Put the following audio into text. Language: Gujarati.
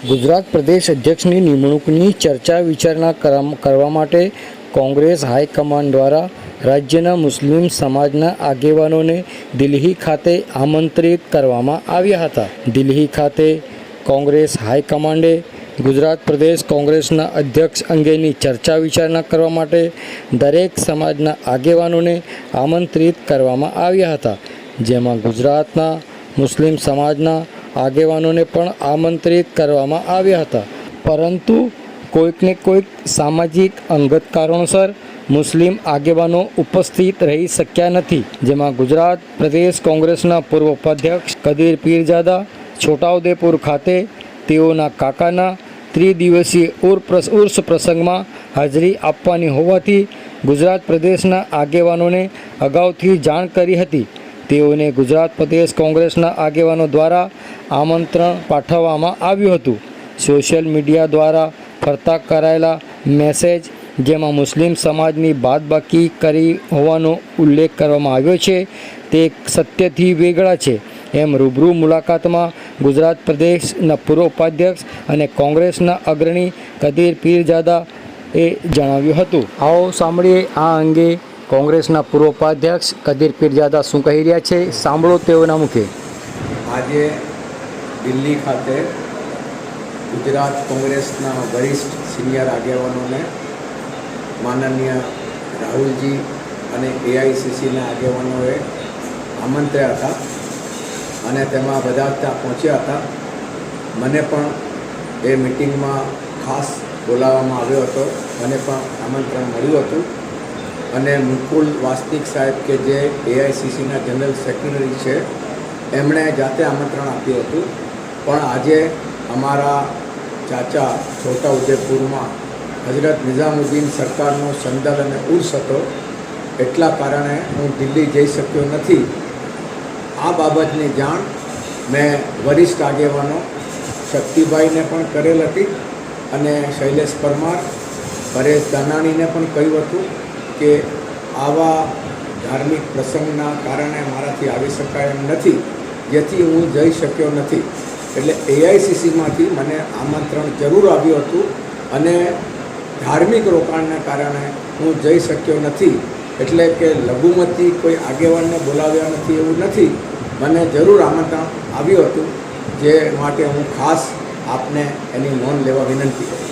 ગુજરાત પ્રદેશ અધ્યક્ષની નિમણૂકની ચર્ચા વિચારણા કરવા માટે કોંગ્રેસ હાઈકમાન્ડ દ્વારા રાજ્યના મુસ્લિમ સમાજના આગેવાનોને દિલ્હી ખાતે આમંત્રિત કરવામાં આવ્યા હતા. દિલ્હી ખાતે કોંગ્રેસ હાઈકમાન્ડે ગુજરાત પ્રદેશ કોંગ્રેસના અધ્યક્ષ અંગેની ચર્ચા વિચારણા કરવા માટે દરેક સમાજના આગેવાનોને આમંત્રિત કરવામાં આવ્યા હતા. જેમાં ગુજરાતના મુસ્લિમ સમાજના આગેવાનોને પણ આમંત્રિત કરવામાં આવ્યા હતા. પરંતુ કોઈકને કોઈક સામાજિક અંગત કારણોસર મુસ્લિમ આગેવાનો ઉપસ્થિત રહી શક્યા નથી, જેમાં ગુજરાત પ્રદેશ કોંગ્રેસના પૂર્વ ઉપાધ્યક્ષ કદીર પીરજાદા, છોટાઉદેપુર ખાતે તેઓના કાકાના ત્રિદિવસીય ઉર્સ પ્રસંગમાં હાજરી આપવાની હોવાથી ગુજરાત પ્રદેશના આગેવાનોને અગાઉથી જાણ કરી હતી. તેઓને ગુજરાત પ્રદેશ કોંગ્રેસના આગેવાનો દ્વારા આમંત્રણ પાઠવવામાં આવ્યું હતું. સોશિયલ મીડિયા દ્વારા ફરતા કરાયેલા મેસેજ જેમાં મુસ્લિમ સમાજની બાદબાકી કરી હોવાનો ઉલ્લેખ કરવામાં આવ્યો છે તે સત્યથી વેગળા છે. એમ રૂબરૂ મુલાકાતમાં ગુજરાત પ્રદેશના પૂર્વ ઉપાધ્યક્ષ અને કોંગ્રેસના અગ્રણી કદીર પીરજાદા એ જણાવ્યું હતું. આવો સાંભળીએ આ અંગે કોંગ્રેસના પૂર્વ ઉપાધ્યક્ષ કદીર પીરજાદા શું કહી રહ્યા છે. સાંભળો તેઓના મુખે. આજે દિલ્હી ખાતે ગુજરાત કોંગ્રેસના વરિષ્ઠ સિનિયર આગેવાનોને માનનીય રાહુલજી અને એઆઈસીસીના આગેવાનોએ આમંત્ર્યા હતા અને તેમાં બધા ત્યાં પહોંચ્યા હતા. મને પણ એ મિટિંગમાં ખાસ બોલાવવામાં આવ્યો હતો. મને પણ આમંત્રણ મળ્યું હતું. અને મુકુલ વાસ્તિક સાહેબ કે જે એઆઈસીસીના જનરલ સેક્રેટરી છે, એમણે જાતે આમંત્રણ આપ્યું હતું. પણ આજે અમારા ચાચા છોટા ઉદેપુરમાં હજરત નિઝામુદ્દીન સરકારનો સંદલ અને ઉર્સ હતો. એટલા કારણે હું દિલ્હી જઈ શક્યો નથી. આ બાબતની જાણ મેં વરિષ્ઠ આગેવાનો શક્તિભાઈને પણ કરેલ હતી અને શૈલેષ પરમાર, પરેશ દાનાણીને પણ કહ્યું હતું કે આવા ધાર્મિક પ્રસંગના કારણે મારાથી આવી શકાય એમ નથી, જેથી હું જઈ શક્યો નથી. એટલે એઆઈસીસીમાંથી મને આમંત્રણ જરૂર આવ્યું હતું અને ધાર્મિક રોકાણને કારણે હું જઈ શક્યો નથી. એટલે કે લઘુમતી કોઈ આગેવાનને બોલાવ્યા નથી એવું નથી. મને જરૂર આમંત્રણ આવ્યું હતું, જે માટે હું ખાસ આપને એની નોંધ લેવા વિનંતી કરું